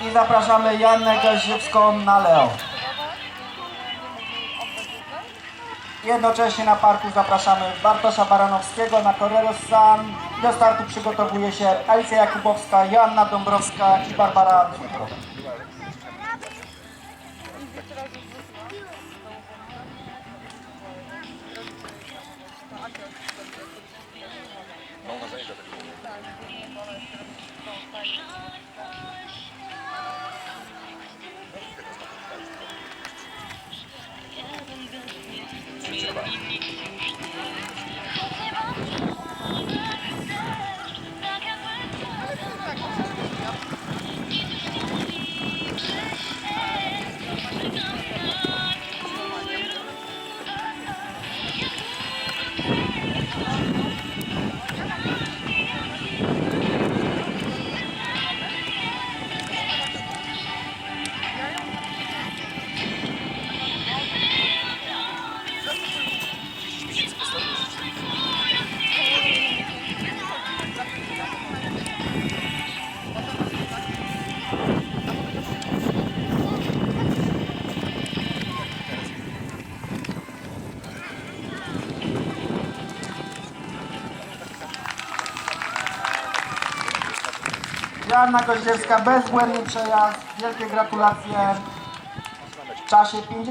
I zapraszamy Jannę Gaździewską na Leo. Jednocześnie na parku zapraszamy Bartosza Baranowskiego na Correros San. Do startu przygotowuje się Alicja Jakubowska, Joanna Dąbrowska i Barbara Dwójko. Joanna Goździewska, bezbłędny przejazd, wielkie gratulacje w czasie 50